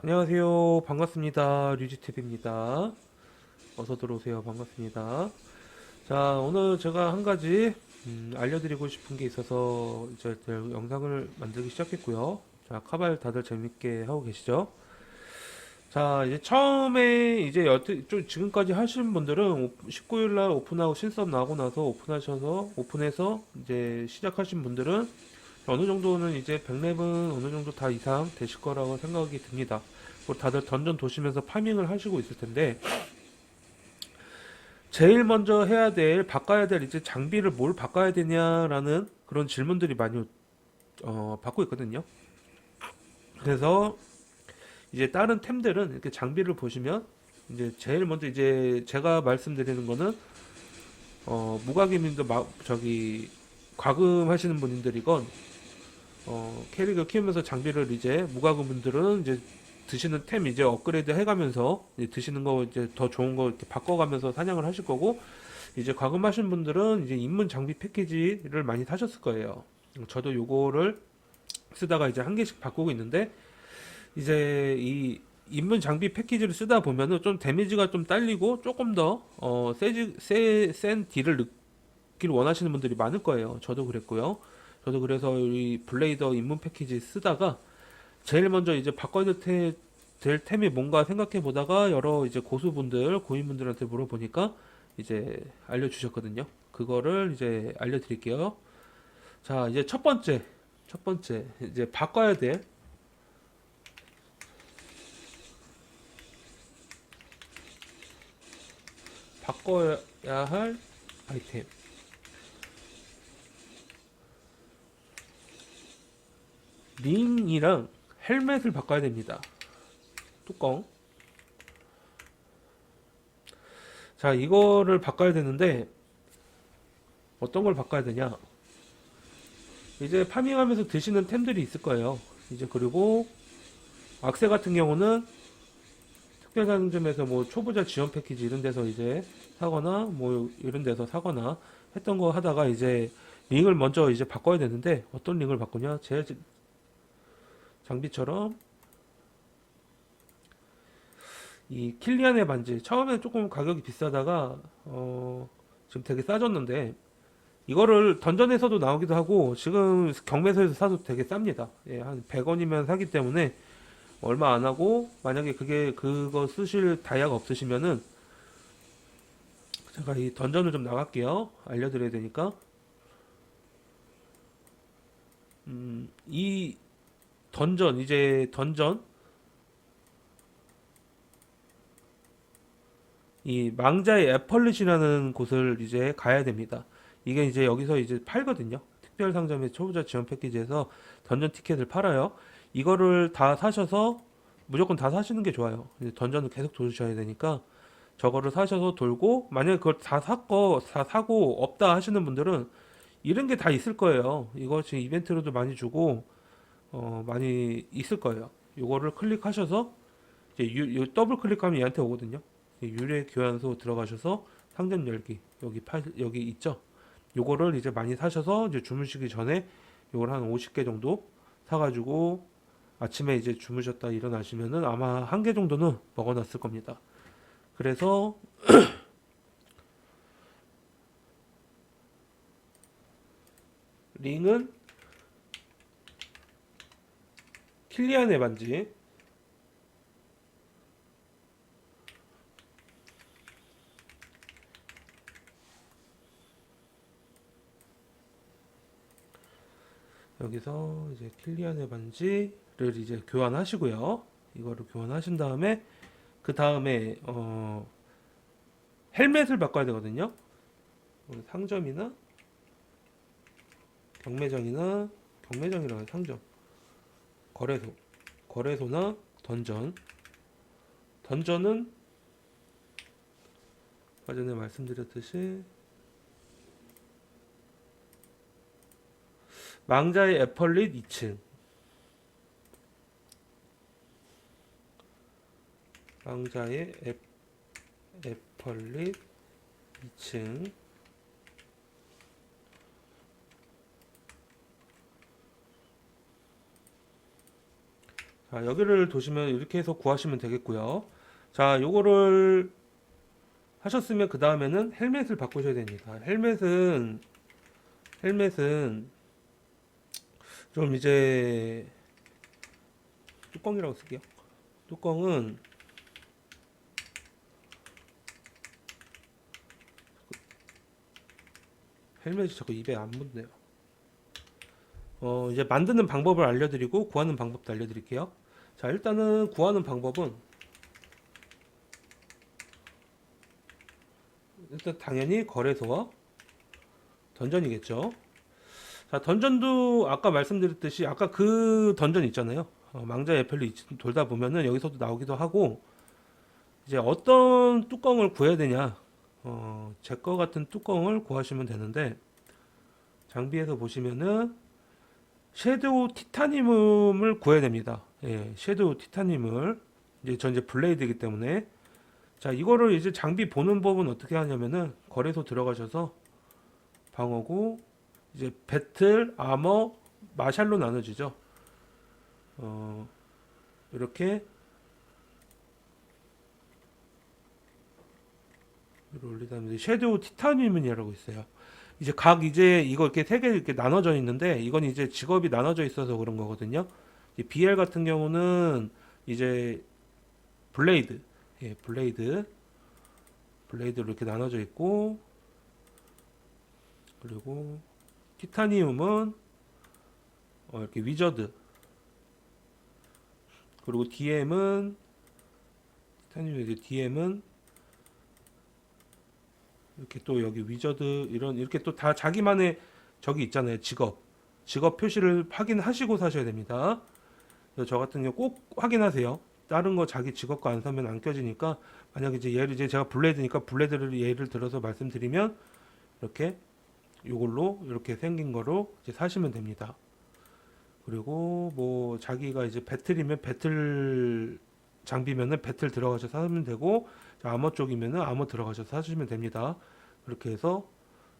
안녕하세요. 반갑습니다. 류지TV입니다. 어서 들어오세요. 반갑습니다. 자, 오늘 제가 한 가지 음, 알려드리고 싶은 게 있어서 이제 제 영상을 만들기 시작했고요. 자, 카발 다들 재밌게 하고 계시죠? 자, 이제 처음에 이제 여태 좀 지금까지 하신 분들은 19일 날 오픈하고 신섭 나오고 나서 오픈하셔서 오픈해서 이제 시작하신 분들은 어느 정도는 이제 100렙은 어느 정도 다 이상 되실 거라고 생각이 듭니다. 다들 던전 도시면서 파밍을 하시고 있을 텐데 제일 먼저 해야 될 바꿔야 될 이제 장비를 뭘 바꿔야 되냐라는 그런 질문들이 많이 어, 받고 있거든요. 그래서 이제 다른 템들은 이렇게 장비를 보시면 이제 제일 먼저 이제 제가 말씀드리는 거는 어, 무과금인도 막 저기 과금 하시는 분들이건 어, 캐릭을 키우면서 장비를 이제 무과금분들은 이제 드시는 템 이제 업그레이드 해가면서 이제 드시는 거 이제 더 좋은 거 이렇게 바꿔가면서 사냥을 하실 거고 이제 과금하신 분들은 이제 입문 장비 패키지를 많이 사셨을 거예요. 저도 요거를 쓰다가 이제 한 개씩 바꾸고 있는데 이제 이 입문 장비 패키지를 쓰다 보면은 좀 데미지가 좀 딸리고 조금 더 어, 세지, 세, 센 딜을 넣기를 원하시는 분들이 많을 거예요. 저도 그랬고요. 저도 그래서 이 블레이더 입문 패키지 쓰다가 제일 먼저 이제 바꿔야 될, 테, 될 템이 뭔가 생각해 보다가 여러 이제 고수분들, 고인분들한테 물어보니까 이제 알려주셨거든요. 그거를 이제 알려드릴게요. 자, 이제 첫 번째, 첫 번째, 이제 바꿔야 될, 바꿔야 할 아이템. 링이랑 헬멧을 바꿔야 됩니다. 뚜껑. 자, 이거를 바꿔야 되는데 어떤 걸 바꿔야 되냐? 이제 파밍하면서 드시는 템들이 있을 거예요. 이제 그리고 악세 같은 경우는 특별 상점에서 뭐 초보자 지원 패키지 이런 데서 이제 사거나 뭐 이런 데서 사거나 했던 거 하다가 이제 링을 먼저 이제 바꿔야 되는데 어떤 링을 바꾸냐? 제 장비처럼 이 킬리안의 반지 처음에 조금 가격이 비싸다가 어 지금 되게 싸졌는데 이거를 던전에서도 나오기도 하고 지금 경매소에서 사도 되게 쌉니다. 예, 한 100원이면 사기 때문에 얼마 안 하고 만약에 그게 그거 쓰실 다이아가 없으시면은 제가 이 던전을 좀 나갈게요. 알려드려야 되니까. 음, 이 던전 이제 던전 이 망자의 애펄릿이라는 곳을 이제 가야 됩니다. 이게 이제 여기서 이제 팔거든요. 특별 상점의 초보자 지원 패키지에서 던전 티켓을 팔아요. 이거를 다 사셔서 무조건 다 사시는 게 좋아요. 던전을 계속 도주셔야 되니까 저거를 사셔서 돌고 만약에 그걸 다 샀고 다 사고 없다 하시는 분들은 이런 게 다 있을 거예요. 이거 지금 이벤트로도 많이 주고 어, 많이 있을 거예요. 요거를 클릭하셔서 이제 유, 요 더블 클릭하면 얘한테 오거든요. 유래 교환소 들어가셔서 상점 열기 여기 팔 여기 있죠. 요거를 이제 많이 사셔서 이제 주무시기 전에 요걸 한 50개 정도 사가지고 아침에 이제 주무셨다 일어나시면은 아마 한 개 정도는 먹어놨을 겁니다. 그래서 링은 킬리안의 반지 여기서 이제 킬리안의 반지를 이제 교환하시고요. 이거를 교환하신 다음에 그 다음에 어 헬멧을 바꿔야 되거든요. 어, 상점이나 경매장이나 경매장이랑 상점 거래소 거래소나 던전. 던전은 아까 전에 말씀드렸듯이 망자의 애펄릿 2층. 망자의 애, 애펄릿 2층 자, 여기를 도시면 이렇게 해서 구하시면 되겠고요. 자, 요거를 하셨으면 그 다음에는 헬멧을 바꾸셔야 됩니다. 헬멧은 헬멧은 좀 이제 뚜껑이라고 쓸게요. 뚜껑은 헬멧이 자꾸 입에 안 붙네요. 어, 이제 만드는 방법을 알려드리고 구하는 방법도 알려드릴게요. 자, 일단은 구하는 방법은 일단 당연히 거래소와 던전이겠죠. 자, 던전도 아까 말씀드렸듯이 아까 그 던전 있잖아요. 어, 망자 에펠리 돌다 보면은 여기서도 나오기도 하고 이제 어떤 뚜껑을 구해야 되냐. 어, 제 거 같은 뚜껑을 구하시면 되는데 장비에서 보시면은 섀도우 티타늄을 구해야 됩니다. 예, 섀도우 티타늄을 이제 전 이제 블레이드이기 때문에 자 이거를 이제 장비 보는 법은 어떻게 하냐면은 거래소 들어가셔서 방어구 이제 배틀 아머 마샬로 나눠지죠. 어 이렇게 위로 올리다면 섀도우 티타늄이라고 있어요. 이제 각 이제 이거 이렇게 세 개 이렇게 나눠져 있는데 이건 이제 직업이 나눠져 있어서 그런 거거든요. 이 BL 같은 경우는 이제 블레이드, 예, 블레이드, 블레이드로 이렇게 나눠져 있고 그리고 티타니움은 어, 이렇게 위저드. 그리고 DM은 티타늄 이제 DM은 이렇게 또 여기 위저드 이런 이렇게 또 다 자기만의 저기 있잖아요. 직업. 직업 표시를 확인하시고 사셔야 됩니다. 저 같은 경우 꼭 확인하세요. 다른 거 자기 직업 거안 사면 안 껴지니까 만약에 이제 얘를 이제 제가 블레드니까 블레드를 예를 들어서 말씀드리면 이렇게 요걸로 이렇게 생긴 거로 이제 사시면 됩니다. 그리고 뭐 자기가 이제 배틀이면 배틀 장비면은 배틀 들어가셔서 사면 되고 자, 아머 쪽이면은 아머 들어가셔서 사주시면 됩니다. 그렇게 해서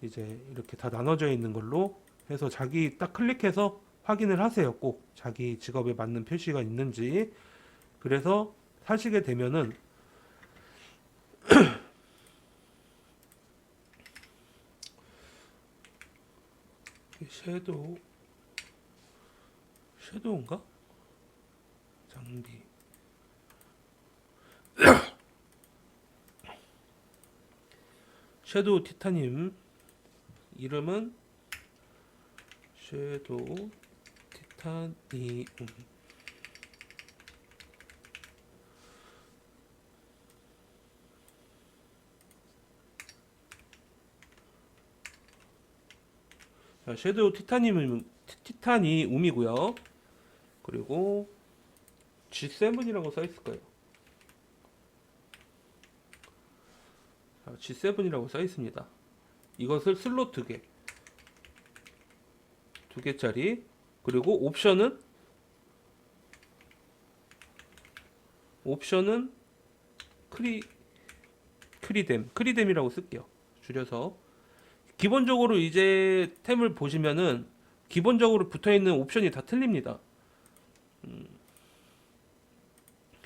이제 이렇게 다 나눠져 있는 걸로 해서 자기 딱 클릭해서 확인을 하세요. 꼭 자기 직업에 맞는 표시가 있는지. 그래서 사시게 되면은 섀도우 섀도우인가? 장비 섀도우 티타늄 이름은 섀도우 티타니움 자, 섀도우 티타늄 티타니움이고요. 그리고 G7이라고 써 있을 거예요. G7이라고 써 있습니다. 이것을 슬롯 두 개, 두 개짜리, 그리고 옵션은 옵션은 크리 크리뎀, 크리뎀이라고 쓸게요. 줄여서 기본적으로 이제 템을 보시면은 기본적으로 붙어 있는 옵션이 다 틀립니다. 음,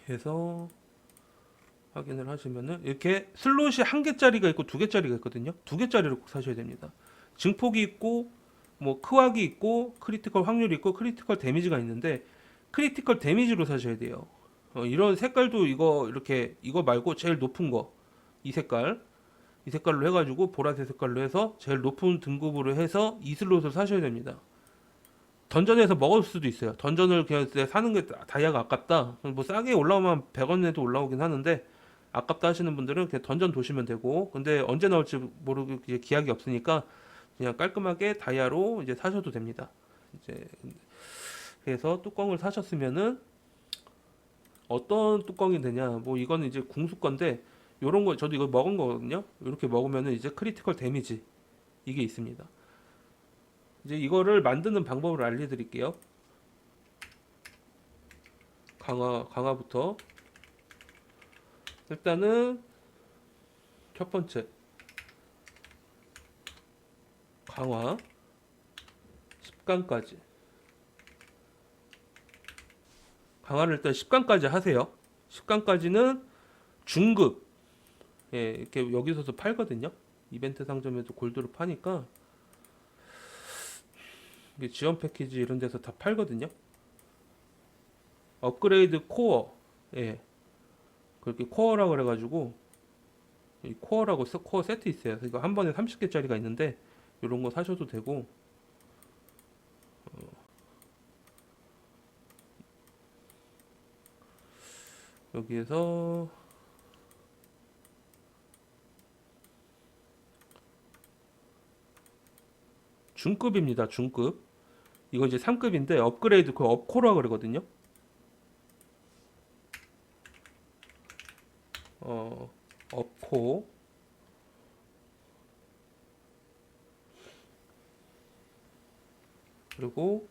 해서 확인을 하시면은 이렇게 슬롯이 한 개짜리가 있고 두 개짜리가 있거든요. 두 개짜리를 꼭 사셔야 됩니다. 증폭이 있고 뭐 크왁이 있고 크리티컬 확률이 있고 크리티컬 데미지가 있는데 크리티컬 데미지로 사셔야 돼요. 어, 이런 색깔도 이거 이렇게 이거 말고 제일 높은 거 이 색깔 이 색깔로 해가지고 보라색 색깔로 해서 제일 높은 등급으로 해서 이 슬롯을 사셔야 됩니다. 던전에서 먹을 수도 있어요. 던전을 그냥 사는 게 다이아가 아깝다. 뭐 싸게 올라오면 100원에도 올라오긴 하는데 아깝다 하시는 분들은 그냥 던전 도시면 되고 근데 언제 나올지 모르고 이제 기약이 없으니까 그냥 깔끔하게 다이아로 이제 사셔도 됩니다. 이제 그래서 뚜껑을 사셨으면은 어떤 뚜껑이 되냐? 뭐 이거는 이제 궁수 건데 요런 거 저도 이거 먹은 거거든요. 이렇게 먹으면은 이제 크리티컬 데미지 이게 있습니다. 이제 이거를 만드는 방법을 알려드릴게요. 강화 강화부터 일단은 첫 번째 강화 10강까지 강화를 일단 10강까지 하세요. 10강까지는 중급. 예, 이렇게 여기서도 팔거든요. 이벤트 상점에도 골드로 파니까 이게 지원 패키지 이런 데서 다 팔거든요. 업그레이드 코어. 예. 그렇게 코어라고 그래가지고 이 코어라고 서- 코어 세트 있어요. 이거 한 번에 30개짜리가 있는데 이런 거 사셔도 되고 어. 여기에서 중급입니다. 중급. 이거 이제 3급인데 업그레이드 그 업코라 그러거든요. 어, 업코 그리고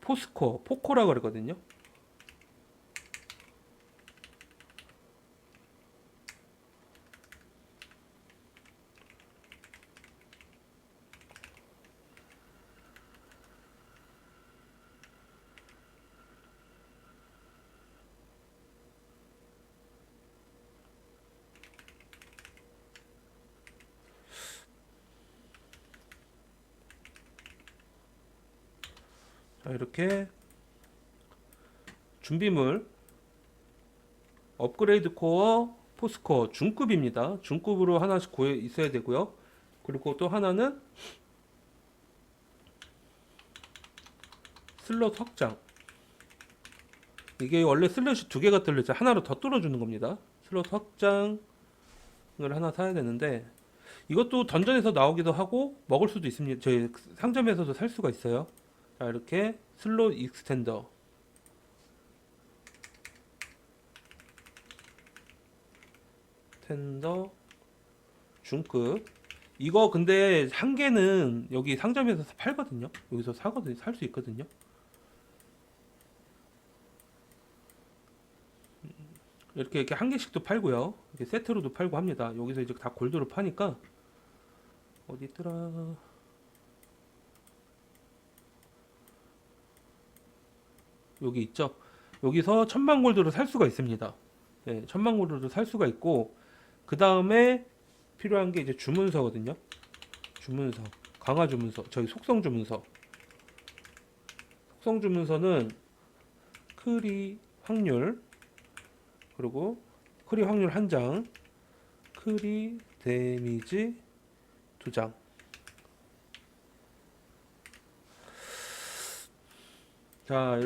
포스코, 포코라 그러거든요. 이렇게 준비물 업그레이드 코어, 포스코어 중급입니다. 중급으로 하나씩 구해 있어야 되고요. 그리고 또 하나는 슬롯 확장. 이게 원래 슬롯이 두 개가 뚫려져 하나로 더 뚫어주는 겁니다. 슬롯 확장을 하나 사야 되는데 이것도 던전에서 나오기도 하고 먹을 수도 있습니다. 저희 상점에서도 살 수가 있어요. 자 이렇게 슬롯 익스텐더. 텐더 중급. 이거 근데 한 개는 여기 상점에서 팔거든요. 여기서 사거든요 살 수 있거든요. 이렇게 이렇게 한 개씩도 팔고요. 이렇게 세트로도 팔고 합니다. 여기서 이제 다 골드로 파니까. 어디 있더라 여기 있죠. 여기서 천만 골드로 살 수가 있습니다. 예, 천만 골드로 살 수가 있고 그 다음에 필요한 게 이제 주문서거든요. 주문서, 강화 주문서, 저희 속성 주문서. 속성 주문서는 크리 확률 그리고 크리 확률 한 장, 크리 데미지 두 장. 자,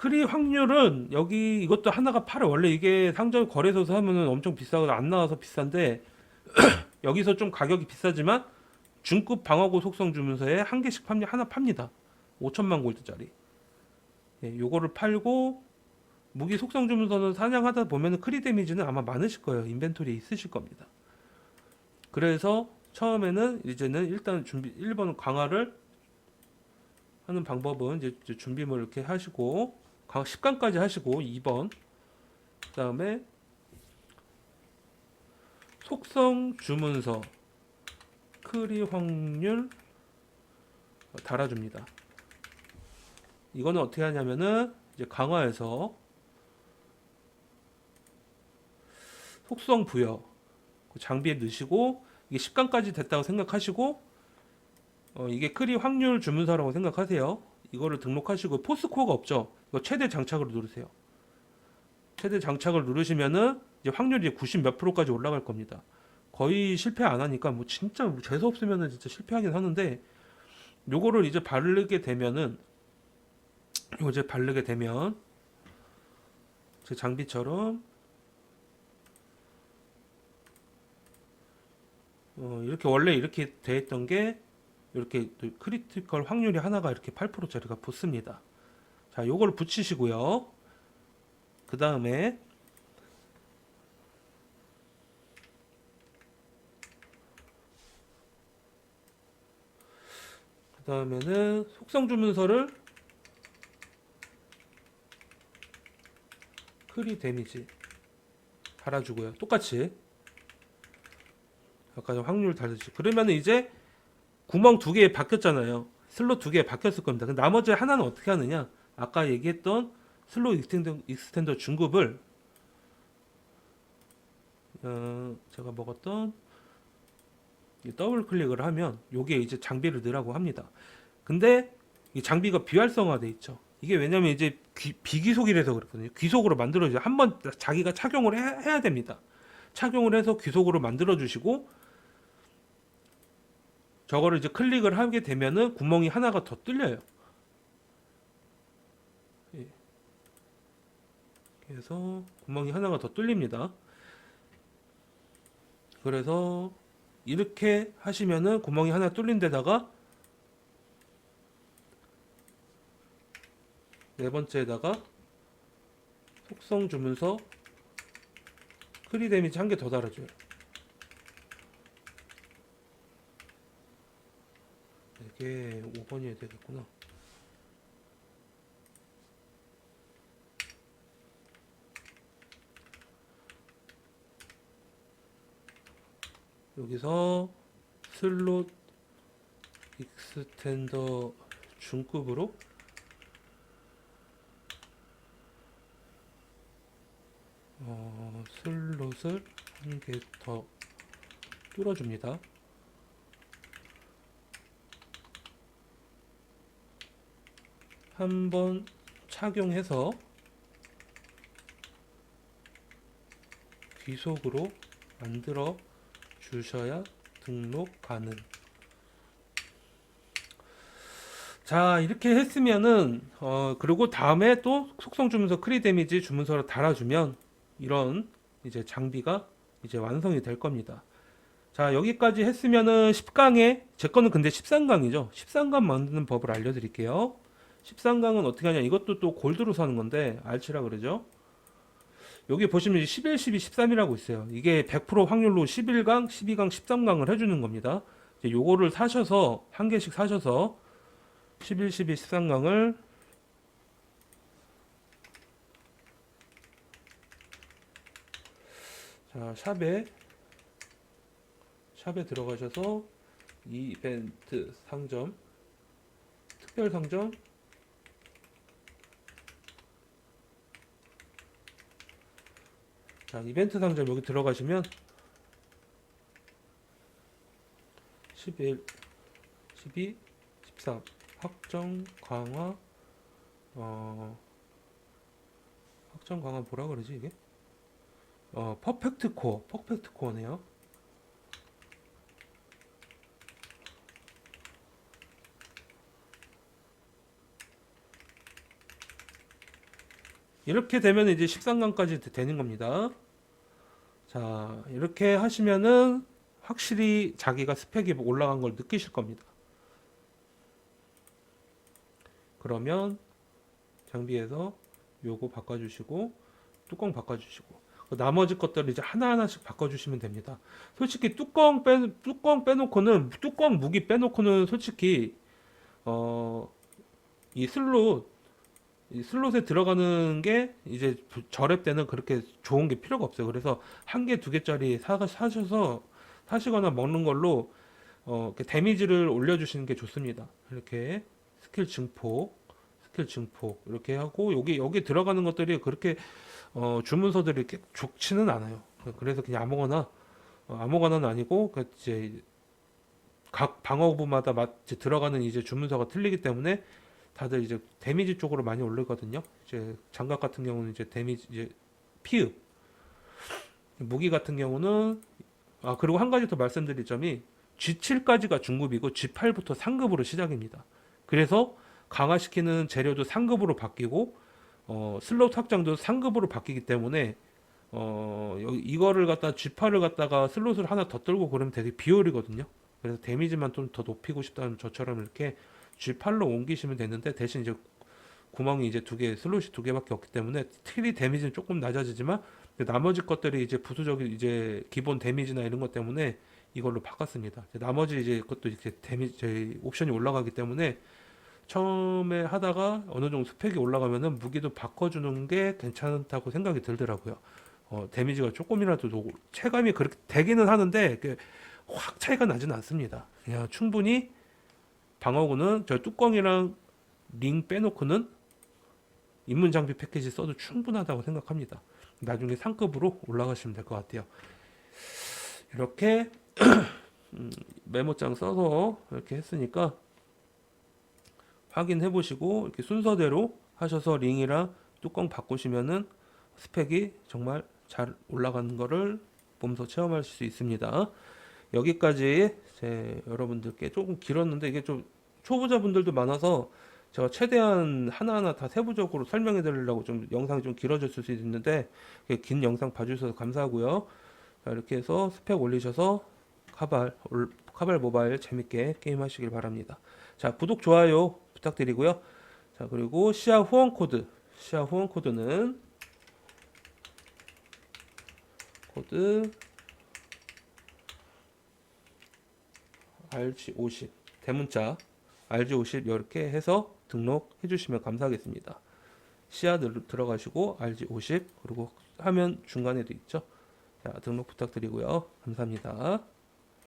크리 확률은 여기 이것도 하나가 팔아. 원래 이게 상점 거래소에서 하면은 엄청 비싸고 안 나와서 비싼데 여기서 좀 가격이 비싸지만 중급 방어구 속성 주문서에 한 개씩 팝니 하나 팝니다. 5천만 골드짜리. 예, 요거를 팔고 무기 속성 주문서는 사냥하다 보면은 크리 데미지는 아마 많으실 거예요. 인벤토리에 있으실 겁니다. 그래서 처음에는 이제는 일단 준비 1번 강화를 하는 방법은 이제 준비물 이렇게 하시고 강 10강까지 하시고 2번 그 다음에 속성 주문서 크리 확률 달아줍니다. 이거는 어떻게 하냐면은 이제 강화해서 속성 부여 그 장비에 넣으시고 이게 10강까지 됐다고 생각하시고 어, 이게 크리 확률 주문서라고 생각하세요. 이거를 등록하시고 포스코어가 없죠. 이거 최대 장착으로 누르세요. 최대 장착을 누르시면은 이제 확률이 90 몇 프로까지 올라갈 겁니다. 거의 실패 안 하니까 뭐 진짜 뭐 재수 없으면은 진짜 실패하긴 하는데 요거를 이제 바르게 되면은 요거 이제 바르게 되면 제 장비처럼 어, 이렇게 원래 이렇게 돼 있던 게 이렇게 또 크리티컬 확률이 하나가 이렇게 8%짜리가 붙습니다. 자, 요걸 붙이시고요. 그 다음에 그 다음에는 속성 주문서를 크리 데미지 달아주고요. 똑같이 아까 전 확률 달듯이 그러면 이제 구멍 두 개 바뀌었잖아요. 슬롯 두 개 바뀌었을 겁니다. 나머지 하나는 어떻게 하느냐? 아까 얘기했던 슬롯 익스텐더, 익스텐더 중급을 어, 제가 먹었던 이 더블 클릭을 하면 요게 이제 장비를 넣으라고 합니다. 근데 이 장비가 비활성화돼 있죠. 이게 왜냐면 이제 귀- 비귀속이라서 그렇거든요. 귀속으로 만들어져 한번 자기가 착용을 해, 해야 됩니다. 착용을 해서 귀속으로 만들어 주시고 저거를 이제 클릭을 하게 되면은 구멍이 하나가 더 뚫려요. 예. 그래서 구멍이 하나가 더 뚫립니다. 그래서 이렇게 하시면은 구멍이 하나 뚫린 데다가 네 번째에다가 속성 주문서 크리 데미지 한 개 더 달아줘요. 이게 5번이어야 되겠구나. 여기서 슬롯 익스텐더 중급으로 어, 슬롯을 한 개 더 뚫어줍니다. 한번 착용해서 귀속으로 만들어 주셔야 등록 가능. 자, 이렇게 했으면은, 어, 그리고 다음에 또 속성 주문서 크리 데미지 주문서를 달아주면 이런 이제 장비가 이제 완성이 될 겁니다. 자, 여기까지 했으면은 10강에, 제 거는 근데 13강이죠. 13강 만드는 법을 알려드릴게요. 13강은 어떻게 하냐. 이것도 또 골드로 사는 건데, 알치라 그러죠. 여기 보시면 11, 12, 13이라고 있어요. 이게 100% 확률로 11강, 12강, 13강을 해주는 겁니다. 이제 요거를 사셔서, 한 개씩 사셔서, 11, 12, 13강을 자, 샵에 샵에 들어가셔서 이벤트 상점 특별 상점 자, 이벤트 상점 여기 들어가시면 11 12 13 확정 강화 어 확정 강화 뭐라 그러지 이게? 어 퍼펙트 코어 퍼펙트 코어네요. 이렇게 되면 이제 13강까지 되는 겁니다. 자, 이렇게 하시면은 확실히 자기가 스펙이 올라간 걸 느끼실 겁니다. 그러면 장비에서 요거 바꿔주시고 뚜껑 바꿔주시고 그 나머지 것들을 이제 하나하나씩 바꿔주시면 됩니다. 솔직히 뚜껑 빼 뚜껑 빼놓고는 뚜껑 무기 빼놓고는 솔직히 어 이 슬롯 이 슬롯에 들어가는 게 이제 저랩 때는 그렇게 좋은 게 필요가 없어요. 그래서 한 개, 두 개짜리 사, 사셔서 사시거나 먹는 걸로 어, 데미지를 올려주시는 게 좋습니다. 이렇게 스킬 증폭, 스킬 증폭 이렇게 하고 여기 여기 들어가는 것들이 그렇게 어, 주문서들이 이렇게 좋지는 않아요. 그래서 그냥 아무거나 어, 아무거나는 아니고 그 이제 각 방어구마다 들어가는 이제 주문서가 틀리기 때문에 다들 이제 데미지 쪽으로 많이 올리거든요. 이제 장갑 같은 경우는 이제 데미지 이제 피읍 무기 같은 경우는 아 그리고 한 가지 더 말씀드릴 점이 G7까지가 중급이고 G8부터 상급으로 시작입니다. 그래서 강화시키는 재료도 상급으로 바뀌고 어, 슬롯 확장도 상급으로 바뀌기 때문에 어, 여- 이거를 갖다 G8을 갖다가 슬롯을 하나 더 떨고 그러면 되게 비효율이거든요. 그래서 데미지만 좀 더 높이고 싶다면 저처럼 이렇게 G8로 옮기시면 되는데 대신 이제 구멍이 이제 두 개, 슬롯이 두 개밖에 없기 때문에 트리 데미지는 조금 낮아지지만 나머지 것들이 이제 부수적인 이제 기본 데미지나 이런 것 때문에 이걸로 바꿨습니다. 이제 나머지 이제 그것도 이렇게 데미지 옵션이 올라가기 때문에 처음에 하다가 어느 정도 스펙이 올라가면은 무기도 바꿔주는 게 괜찮다고 생각이 들더라고요. 어, 데미지가 조금이라도 도- 체감이 그렇게 되기는 하는데 그게 확 차이가 나지는 않습니다. 그냥 충분히 방어구는 저 뚜껑이랑 링 빼놓고는 입문 장비 패키지 써도 충분하다고 생각합니다. 나중에 상급으로 올라가시면 될 것 같아요. 이렇게 음, 메모장 써서 이렇게 했으니까 확인해 보시고 이렇게 순서대로 하셔서 링이랑 뚜껑 바꾸시면은 스펙이 정말 잘 올라가는 거를 보면서 체험할 수 있습니다. 여기까지 제 여러분들께 조금 길었는데 이게 좀 초보자분들도 많아서 제가 최대한 하나하나 다 세부적으로 설명해 드리려고 좀 영상이 좀 길어졌을 수 있는데 긴 영상 봐주셔서 감사하고요. 자, 이렇게 해서 스펙 올리셔서 카발 올- 카발 모바일 재밌게 게임하시길 바랍니다. 자 구독 좋아요 부탁드리고요. 자 그리고 시아 후원 코드 시아 후원 코드는 코드 RG50 대문자 RG50 이렇게 해서 등록해 주시면 감사하겠습니다. 시야 들- 들어가시고 RG50 그리고 화면 중간에도 있죠. 자, 등록 부탁드리고요. 감사합니다.